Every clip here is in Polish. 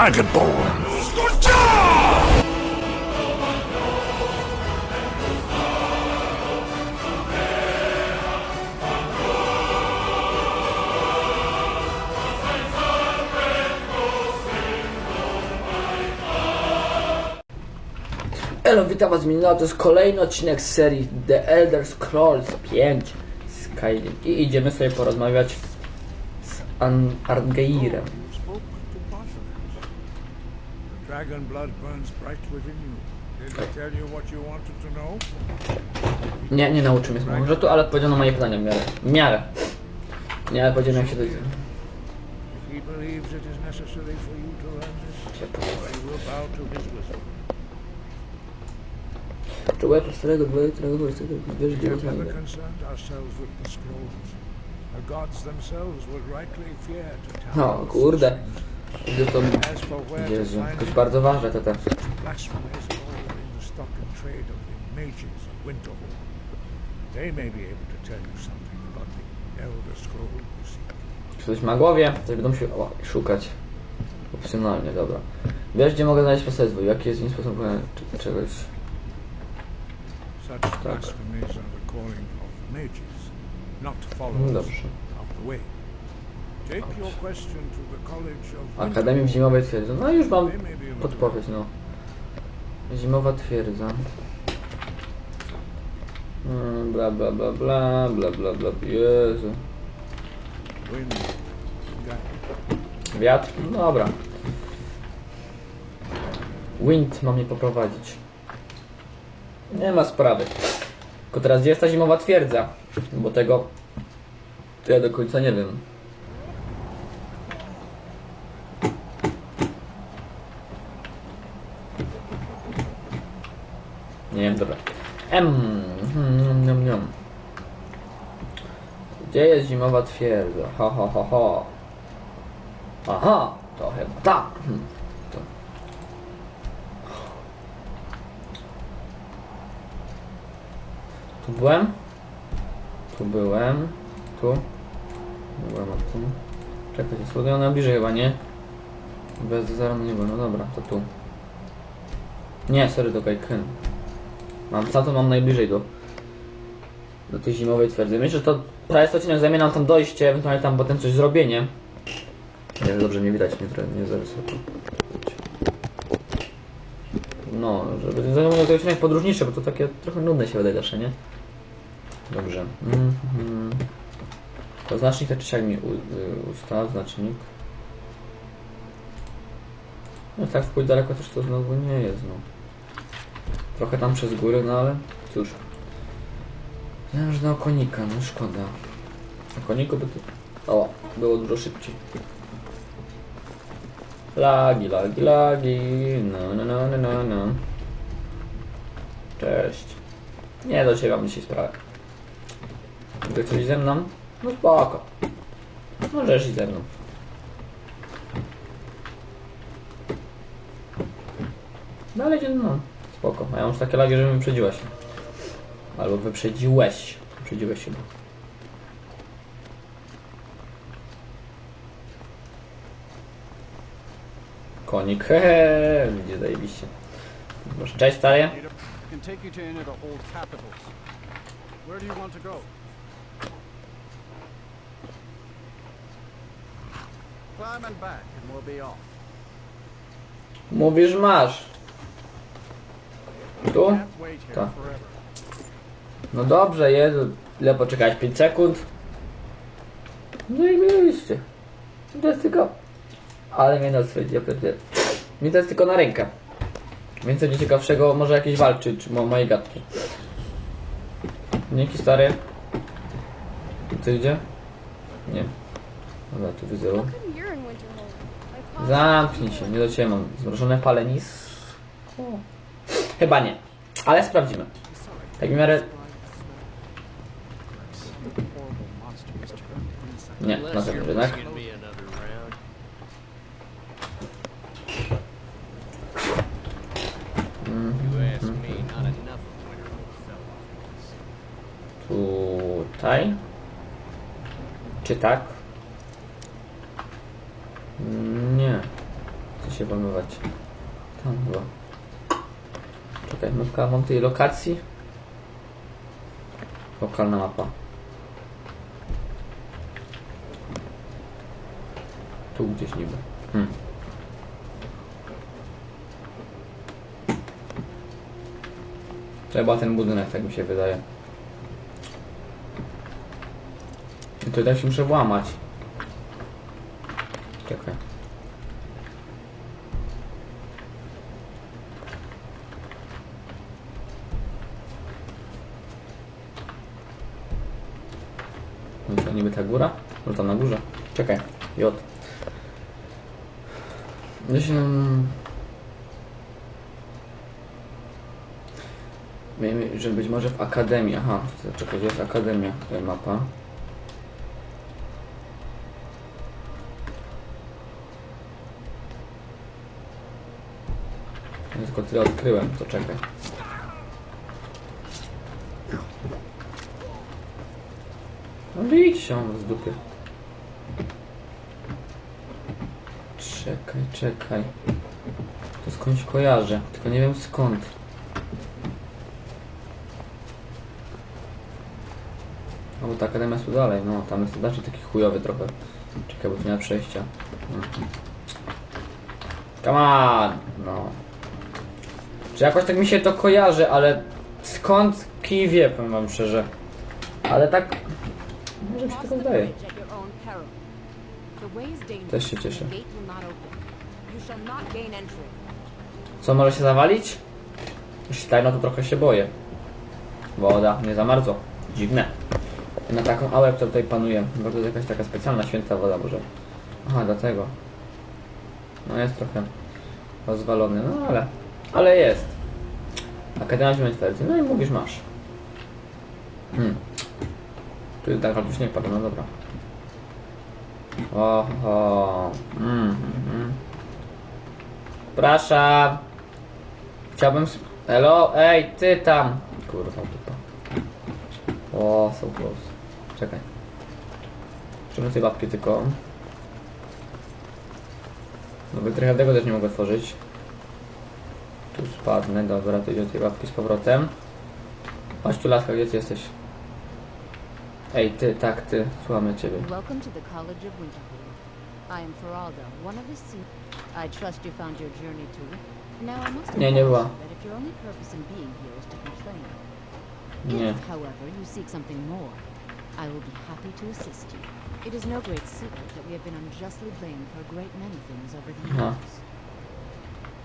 Dragonborn! Witam was Minina, to jest kolejny odcinek z serii The Elder Scrolls 5 Skyrim i idziemy sobie porozmawiać z An. spoke to Bartholomé. The dragon blood burns bright within you. Did I tell you what you wanted to know? Nie, nie nauczył mnie może tu, ale odpowiedział na moje pytania w miarę. W miarę. Nie, ale powiedziałem jak się to If he believes it is necessary for you to learn this, się podoba. you will bow to his wisdom. Czułem po starego dwoje, którego wiesz, gdzie jest No, kurde. Gdzie to... Jezu, jakoś bardzo ważne to te... Coś ma głowie, coś będą się o, szukać. Opcjonalnie, dobra. Wiesz, gdzie mogę znaleźć poselstwo? Jaki jest inny sposób czegoś? Not No dobrze. W Zimowej Twierdzy. No już mam podpowiedź, no. Zimowa Twierdza. Mm, Bla bla bla bla bla bla bla Jezu. Wiatr? No dobra. Wind ma mnie poprowadzić. Nie ma sprawy. Tylko teraz gdzie jest ta zimowa twierdza? Bo tego to ja do końca nie wiem. Wiem, dobra. M. Hmm, niam, niam. Gdzie jest zimowa twierdza? Ha, ha, ha, ha. Aha, to chyba tam. Hmm. Tu byłem? Tu byłem. Tu. Byłem tu. Czekaj, jest słowo najbliżej chyba, nie? Bez zera nie było, no dobra, to tu. Nie, sorry, to Kaiken. Mam, to mam najbliżej do do tej zimowej twierdzy. Myślę, że to prawie 100 odcinek zajmie nam tam dojście, ewentualnie tam potem coś zrobienie. Nie dobrze nie widać, nie, nie za wysoko. No, żeby zajmował to odcinek podróżniczy, bo to takie trochę nudne się wydaje zawsze, nie? Dobrze. Mhm. To znacznik to czy siak mi y, ustaw, znacznik. No tak w pójść daleko też to znowu nie jest, no. Trochę tam przez góry, no ale cóż. Że na konika, no szkoda. Na koniku by to... O, było dużo szybciej. Lagi, lagi, lagi. No, no, no, no, no, no. Cześć. Nie dociewam dzisiaj sprawę. Gdy coś ze mną? No spoko. Możesz iść ze mną. Ale idzie, no. Spoko. A ja mam już takie lagi, że mnie wyprzedziłaś. Albo wyprzedziłeś. Wyprzedziłeś chyba. Konik, hehe, widzicie, zajebiście. Może cześć stary. Mówisz masz. Tu? Forever. No dobrze, Jezu. Ile poczekać? 5 sekund? No i mieliście. To jest tylko... Ale mnie swiedzi, ja pierdzielę. Mi to jest tylko na rękę. Więc coś ciekawszego, może jakieś walczy, czy mo moje gadki. Dzięki stary. Ty gdzie? Nie. Dobra, tu widzę. Zamknij się, nie do ciebie mam. Zmrożone palenisko? Chyba nie. Ale sprawdzimy. Tak w miarę... Nie, na off this. Tutaj. Czy tak? Nie. Coś się włamywać? Tam chyba. Czekaj, mapka mam tej lokacji. Lokalna mapa. Tu gdzieś niby. Hmm. Trzeba ten budynek, tak mi się wydaje. I tutaj się muszę włamać. Czekaj. No to niby ta góra? No tam na górze. Czekaj. J. Miejmy, że być może w Akademii. Aha, czekaj, gdzie jest Akademia? Tutaj mapa. Ja tylko tyle odkryłem, to czekaj. No idź się z dupy. Czekaj, czekaj. To skądś kojarzę, tylko nie wiem skąd. No bo ta akademia jest tu dalej, no tam jest znaczy taki chujowy trochę. Czekaj, bo tu nie ma przejścia. Mhm. Come on! No. Czy jakoś tak mi się to kojarzy, ale skąd kij wie, powiem wam szczerze. Ale tak... Może mi się Cross tak the wydaje. bridge at your own peril. The way is dangerous. Też się cieszę. Co może się zawalić? Jeśli tak, no to trochę się boję. Woda, nie za bardzo. Dziwne. Na taką ałę, która tutaj panuje. Bo to jest jakaś taka specjalna, święta woda może. Aha, dlatego. No jest trochę rozwalony, no ale... Ale jest. Akademia Ziemeńtwerdzy. No i mówisz, masz. Hmm. Tu jest tak, już nie pada, no dobra. Oho. Mm, mm, mm. Przepraszam. Chciałbym... Hello? Ej, ty tam! Kurwa, dupa. O, so close. Czekaj. Trzymaj tej babki tylko. No trochę tego też nie mogę otworzyć. Tu spadnę, dobra, to idzie do tej babki z powrotem. Chodź tu laska, gdzie ty jesteś? Ej, ty, tak, ty, słuchamy ciebie. Welcome to the College of Winterhold. I am Feralda, one of the sen- I trust you found your journey to it. Now I must Nie, nie była. that if your only purpose in being here is to complain. Nie. If, however, you seek something more, I will be happy to assist you. It is no great secret that we have been unjustly blamed for a great many things over the years.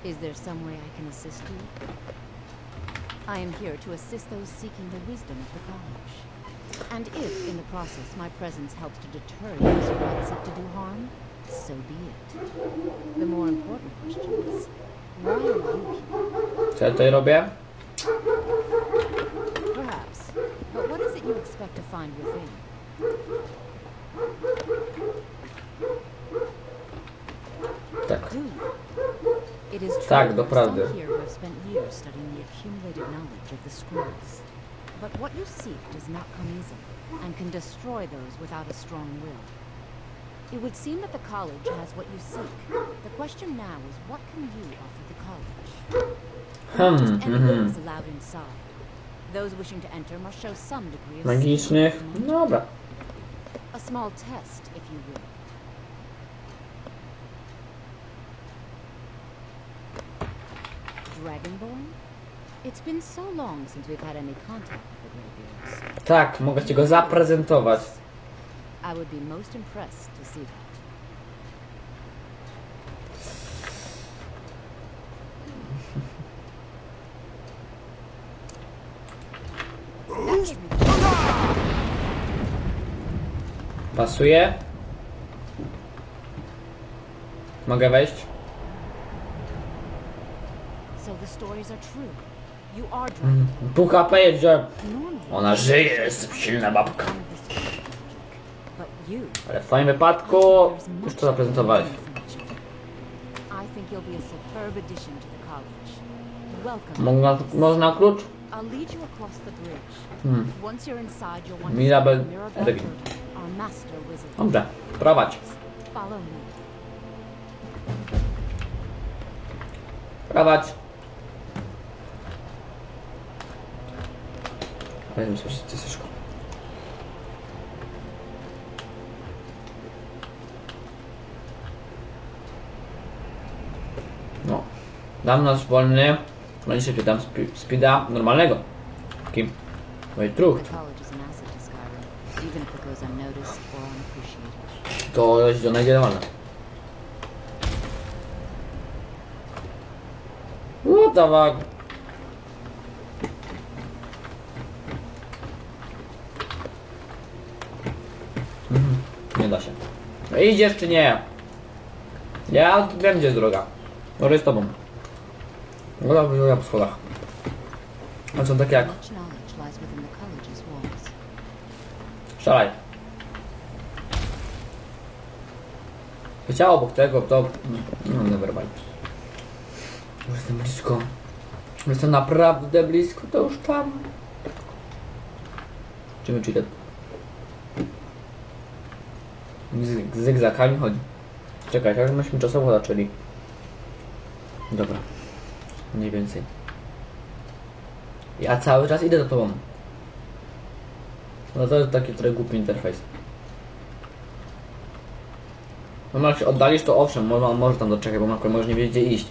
Is there some way I can assist you? I am here to assist those seeking the wisdom of the college. And if, in the process, my presence helps to deter those who might seek to do harm, so be it. The more important question is, why are you here? Ja tutaj robię? Perhaps. But what is it you expect to find within? Do you? It is true Tak, there are here who have spent years studying the accumulated knowledge of the scrolls. But what you seek does not come easily, and can destroy those without a strong will. It would seem that the college has what you seek. The question now is what can you offer the college? Hmm, just anyone mhm. is allowed inside. Those wishing to enter must show some degree of Magicznych? Dobra. A small test, if you will. Dragonborn? It's been so long since we've had any contact with the Greybeards. Tak, mogę ci go zaprezentować. I would be most impressed to see that. Pasuje? Mogę wejść? So the stories are true. Wziąłem. Normally, Ona żyje, jest silna babka. Ale w twoim wypadku już to zaprezentowałeś. I think you'll be a superb addition to the college. Welcome. Można, można klucz? I'll lead you across the bridge. Hmm. Once you're inside, you'll want Mirabel to see Mirabel Erwin. Turtle, our master wizard. Dobrze, prowadź. Follow me. Prowadź. Że ty jesteś szkoła. No. Dam nas wolny. No dzisiaj dam speeda normalnego. Kim? Moje asset to jest do najdzielone. What the fuck? Mhm, Nie da się. No idziesz czy nie? Ja wiem gdzie jest droga. Może z tobą. Dobra, ja po schodach. A co takie jak? Strzelaj. Chciał obok tego, to... No, nevermind. Już jestem blisko. Jestem naprawdę blisko, to już tam. Czy my cheated? Z zygzakami chodzi. Czekaj, jak myśmy czasowo zaczęli. Dobra. Mniej więcej. Ja cały czas idę za tobą. No to jest taki trochę głupi interfejs. No jak się oddalisz, to owszem, może, może tam doczekać, bo Marko może nie wiedzieć gdzie iść.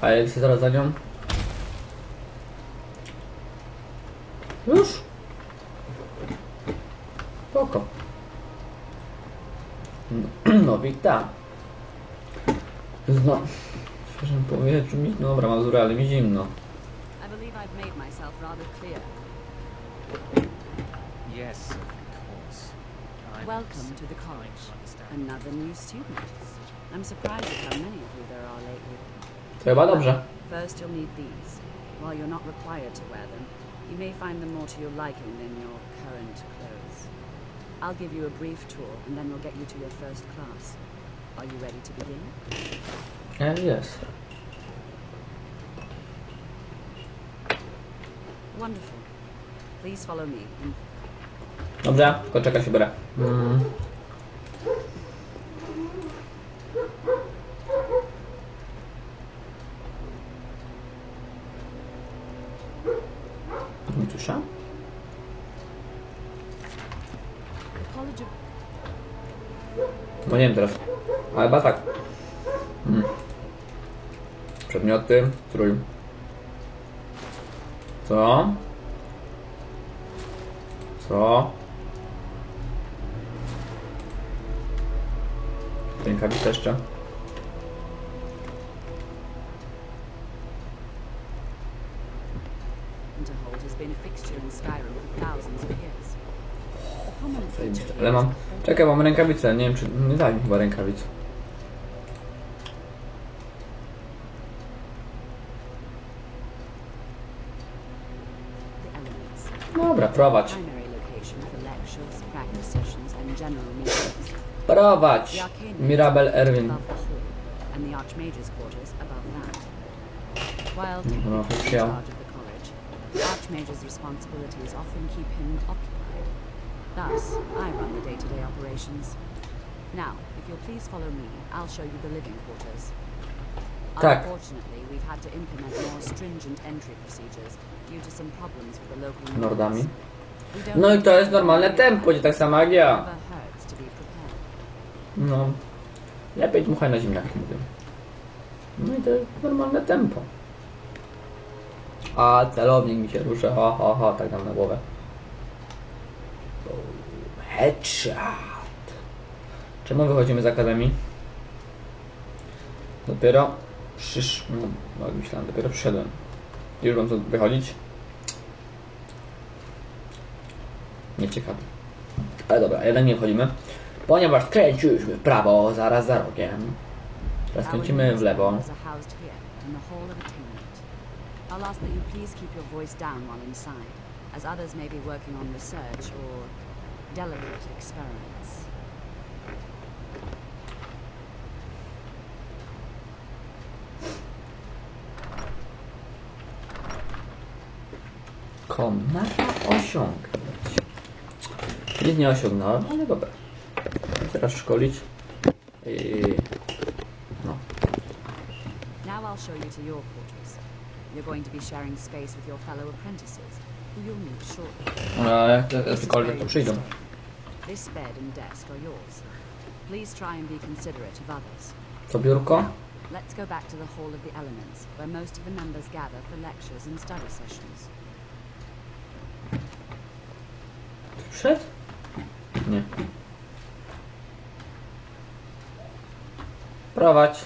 Ale jak się zaraz za nią... Już? Spoko. No, no witam. No, w świeżym powietrzu mi... Dobra, mam ale mi zimno. Yes, of course. I'm Welcome to the college. Another new student. I'm surprised at how many of you there are lately. Chyba dobrze. First, you'll need these. While you're not required to wear them, you may find them more to your liking than your current clothes. I'll give you a brief tour, and then we'll get you to your first class. Are you ready to begin? E, Jest. Wonderful. Please follow me, and Dobrze, tylko czekaj się biorę. Mm. Nie słyszę? Of No nie wiem teraz. Ale chyba tak. Mm. Przedmioty, trój. Co? Co? Rękawice jeszcze. Ale mam... Czekaj, mam rękawice. Nie wiem czy... Nie dali mi chyba rękawic. Dobra, prowadź. Prowadź! Mirabel Erwin. college, the Archmage's responsibilities often keep him occupied. Thus, I run the day-to-day operations. Now, if you'll please follow me, I'll show you the living quarters. Tak. Unfortunately, we've had to implement more stringent entry procedures due to some problems with the local Nordami. No i to jest normalne tempo, gdzie tak be prepared. No. Lepiej dmuchaj na ziemniaki, mówię. No i to jest normalne tempo. A celownik mi się rusza, ha ha ha, tak dam na głowę. Headshot. Czemu wychodzimy z akademii? Dopiero przysz... No, myślałem, dopiero przyszedłem. Już mam co wychodzić? Nieciekawe. Ale dobra, jednak nie wchodzimy. Ponieważ kręciliśmy w prawo, zaraz za rogiem. Teraz kręcimy w lewo. I'll ask that you please keep your voice down while inside, as others may be working on research or delicate experiments. Komnata osiągnąć. Nic nie osiągnąłem, ale dobra. Teraz szkolić. I... No. Now I'll show you to your quarters. You're going to be sharing space with your fellow apprentices, who you'll meet shortly. A jak jakiekolwiek where to you przyjdą. stay. This bed and desk are yours. Please try and be considerate of others. To biurko? Let's go back to the Hall of the Elements, where most of the members gather for lectures and study sessions. Wszedł? Nie. Prowadź.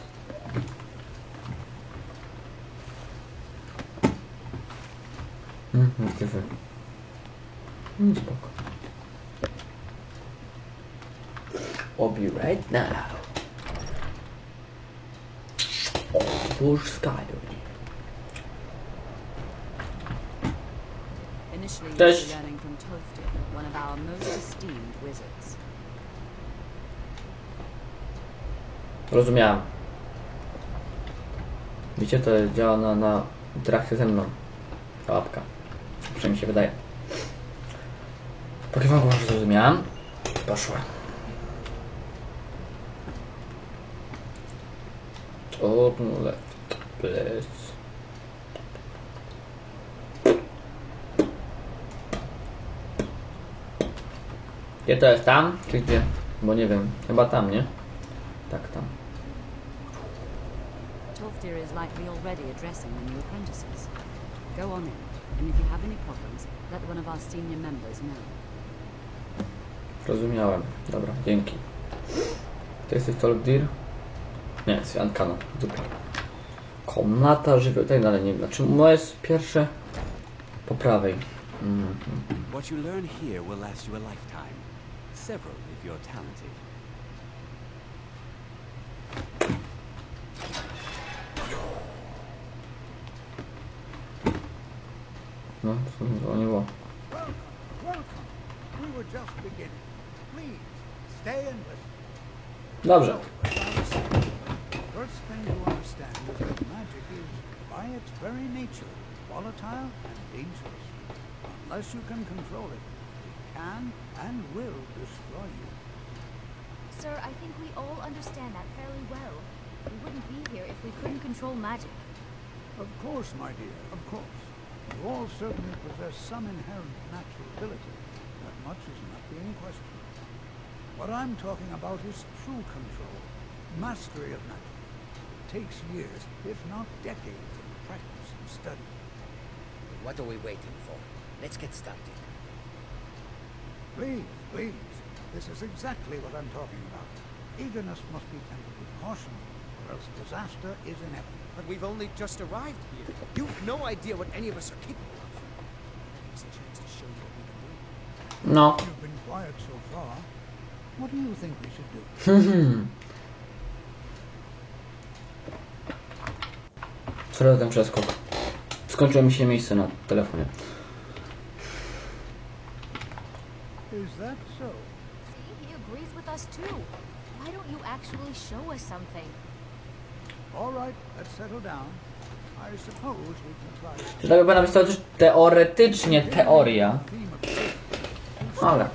Mhm, ty wy. Mm, Spoko. I'll be right now. Skyrim. Initially, Cześć. be learning from one of our most esteemed wizards. Rozumiałem. To działa na, na interakcję ze mną. Ta łapka. Przynajmniej mi się wydaje. Pokiwam głową, że zrozumiałem. Poszła. Open left. Please. Gdzie to jest? Tam? Czy gdzie? Bo nie wiem. Chyba tam, nie? Tak, tam. Toftir is likely already addressing the new apprentices. Go on in, and if you have any problems, let one of our senior members know. Rozumiałem. Dobra, dzięki. To jesteś Toldir? Nie, jest Ankano. Dupa. Komnata żywioł. Tak dalej nie wiem. Znaczy, moje jest pierwsze po prawej. Mhm. What you learn here will last you a lifetime. Several if you're talented. No, co mi dzwoniło. Welcome, first thing to understand is that magic is, by its very nature, volatile and dangerous. Unless you can control it, it can and will destroy you. Sir, I think we all understand that fairly well. We wouldn't be here if we couldn't control magic. Of course, my dear, of course. You all certainly possess some inherent natural ability. That much is not being questioned. What I'm talking about is true control, mastery of magic. It takes years, if not decades, of practice and study. What are we waiting for? Let's get started. Please, please, this is exactly what I'm talking about. Eagerness must be tempered with caution, or else disaster is inevitable. But we've only just arrived here. You've no idea what any of us are capable of. Give a chance to show you what we can do. No. You've been quiet so far. What do you think we should do? Sorry za ten przeskok. Skończyło mi się miejsce na telefonie. Is that so? See, he agrees with us too. Why don't you actually show us something? All right, let's settle down. I suppose we can try. Czy tak być to też teoretycznie teoria, ale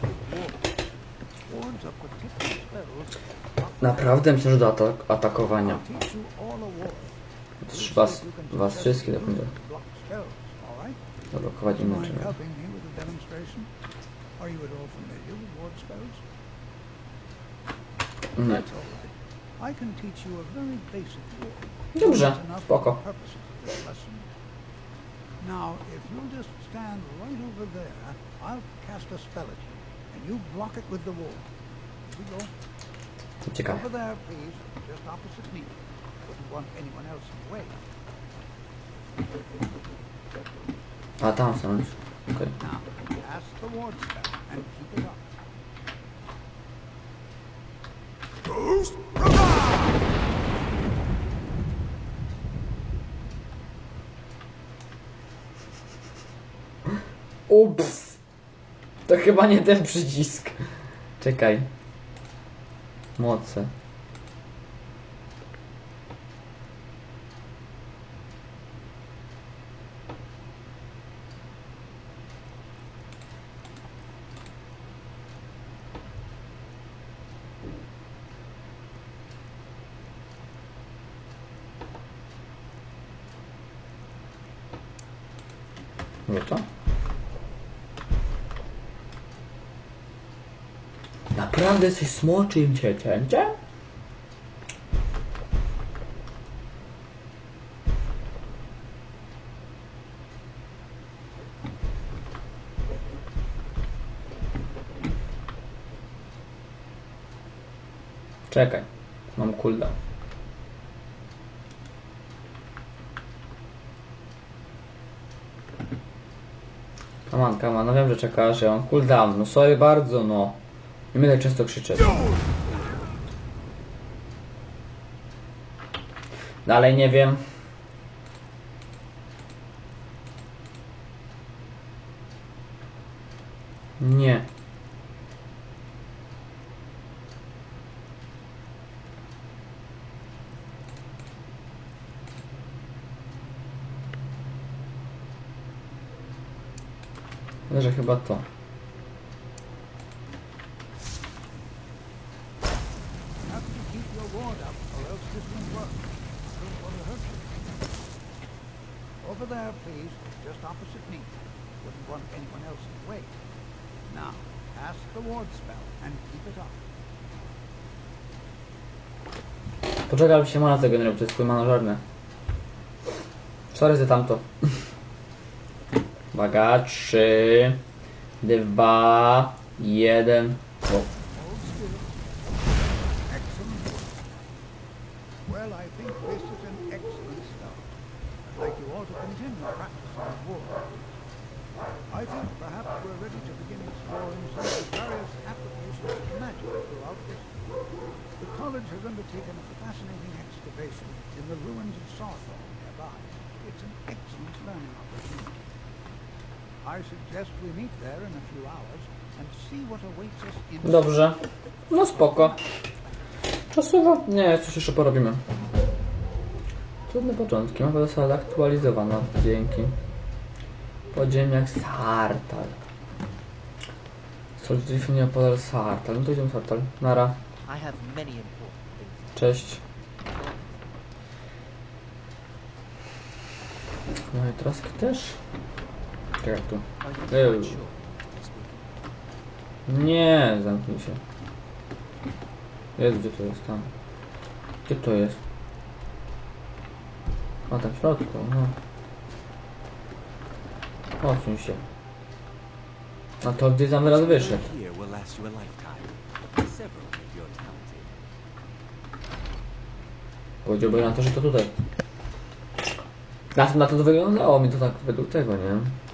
naprawdę myślę, że do atak atakowania. I'll teach you all a ward. Z was, was wszystkich zablokować Do you mind inaczej. helping me with a demonstration? Are you at all familiar with ward spells? Nie. Dobrze, spoko. Now, if you'll just stand right over there, I'll cast a spell at you, and you block it with the wall. Here we go. Over there, please, just opposite me. Wouldn't want anyone else in the way. A tam stanąć. Okej. Now, cast the ward spell and keep it up. Ups! To chyba nie ten przycisk. Czekaj. Moce. To? Naprawdę jesteś smoczym ciecięciem? Czekaj, mam cooldown. Come on, on, że czekasz, ja mam cooldown, no sorry bardzo, no. Nie będę często krzyczeć. Dalej nie wiem. Nie. Ale że chyba to. Have to keep your ward up, or else this won't work. I don't want to hurt you. Over there, please, just opposite me. Wouldn't want anyone else in the way. Now, cast the ward spell and keep it up. Poczekaj, aby się mana tego nie robił, to jest twój manożarny. Sorry za tamto. Uwaga, trzy, dwa, jeden. O. In the ruins of Sawthorne nearby. It's an excellent learning opportunity. Dobrze. No spoko. Czasowo? Nie, coś jeszcze porobimy. Trudne początki, mapa została aktualizowana. Dzięki. Podziemiak Sartal. Solidifnia Podal Sartal. No to idziemy Sartal. Nara. Cześć. No i troski też. Jak tu. Nie, zamknij się. Jest, gdzie to jest tam? Gdzie to jest? A tam w środku, no. Odsuń się. A to gdzie tam teraz wyszedł? Powiedziałby na to, że to tutaj. Na, na to to wyglądało mi to tak według tego, nie?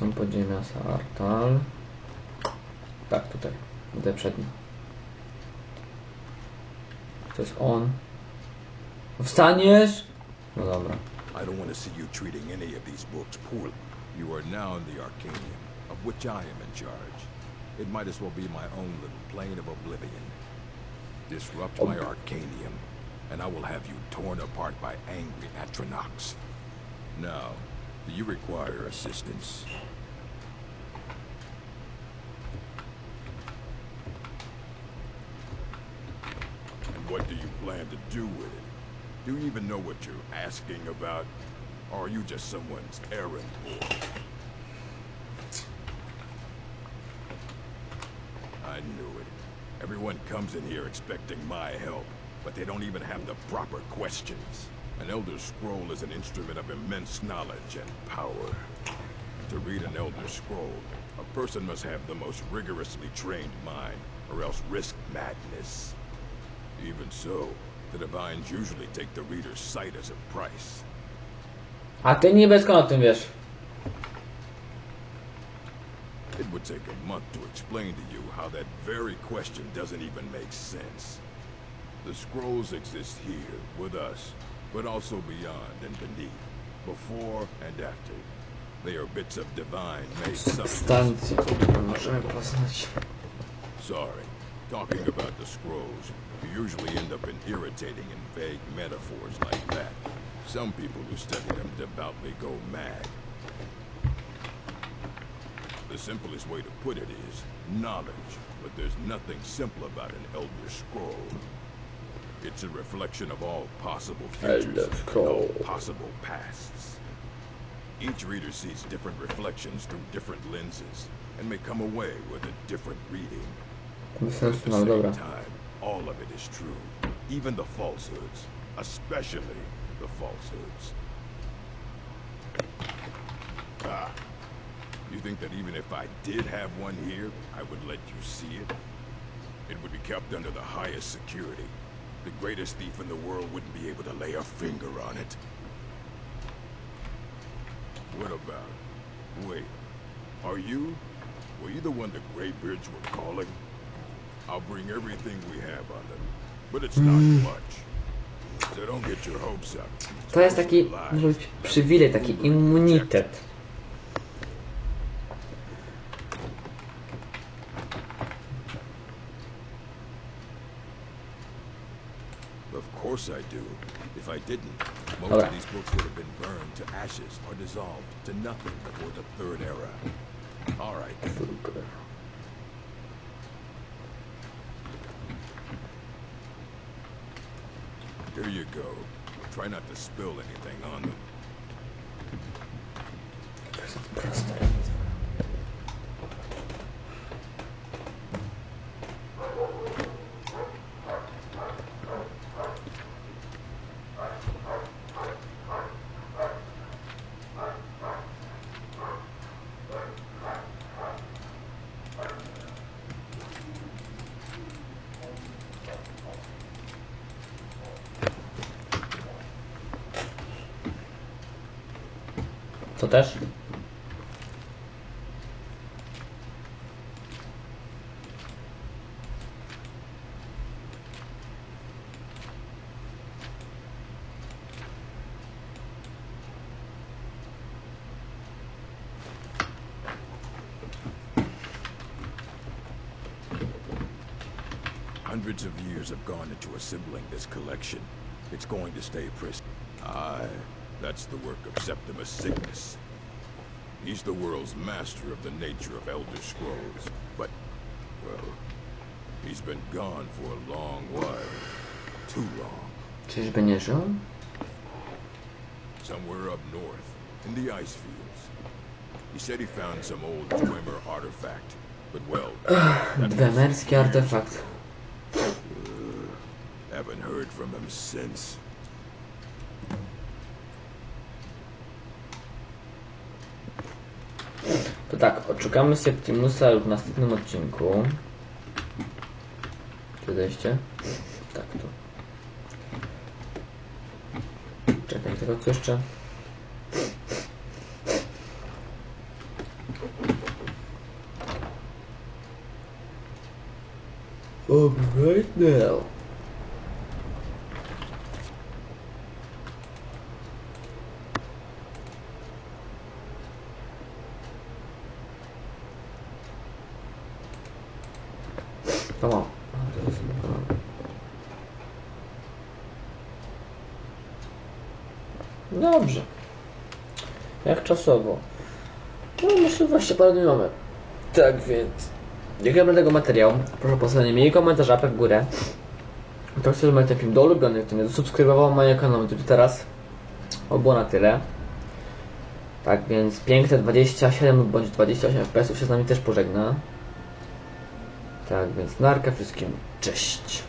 Są podziemia Sartal. Tak, tutaj. Tutaj przedni. To jest on. Wstaniesz? No dobra. I don't want to see you treating any of these books poorly. You are now in the Arcanium, of which I am in charge. It might as well be my own little plane of oblivion. Disrupt my Arcanium, and I will have you torn apart by angry Atronox. Now, do you require assistance? And what do you plan to do with it? Do you even know what you're asking about? Or are you just someone's errand boy? I knew it. Everyone comes in here expecting my help, but they don't even have the proper questions. An Elder Scroll is an instrument of immense knowledge and power. To read an Elder Scroll, a person must have the most rigorously trained mind, or else risk madness. Even so, the Divines usually take the reader's sight as a price. A ty niby skąd o tym wiesz? It would take a month to explain to you how that very question doesn't even make sense. The scrolls exist here, with us, but also beyond and beneath, before and after. They are bits of divine made substance. Stancję. Możemy poznać. Sorry. Talking about the scrolls, you usually end up in irritating and vague metaphors like that. Some people who study them devoutly go mad. The simplest way to put it is knowledge, but there's nothing simple about an Elder Scroll. It's a reflection of all possible futures and all possible pasts. Each reader sees different reflections through different lenses, and may come away with a different reading. At the same dobra. time, all of it is true. Even the falsehoods. Especially the falsehoods. Ah. You think that even if I did have one here, I would let you see it? It would be kept under the highest security. The greatest thief in the world wouldn't be able to lay a finger on it. What about... Wait. Are you? Were you the one the Greybeards were calling? I'll bring everything we have on them. But it's not hmm. much. So don't get your hopes up. To jest taki, może być przywilej, taki immunitet. Of course I do. If I didn't, most of these books would have been burned to ashes or dissolved to nothing before the Third Era. All right. Super. Here you go. Try not to spill anything on them. Proste. To Hundreds of years have gone into assembling this collection. It's going to stay pristine. Aye, that's the work of Septimus Signus. He's the world's master of the nature of Elder Scrolls, but, well, he's been gone for a long while. Too long. Czyżby nie żył? Somewhere up north, in the ice fields. He said he found some old Dwemer artifact, but well, Dwemerski artefakt. Haven't heard from him since. To odszukamy Septimusa w następnym odcinku. Czy zejście? Tak, tu. Czekaj, tego co jeszcze? Oh, right now. Come on. Dobrze. Jak czasowo? No myślę właśnie mamy. Tak więc. Dziękuję za tego materiału. Proszę o postawienie mniej komentarzy, łapek w górę. Kto chce, żeby ten film do ulubionych, to nie zasubskrybował mojego kanału to teraz. O, było na tyle. Tak więc piękne 27 bądź 28 fps się z nami też pożegna. Tak więc narka wszystkim. Cześć.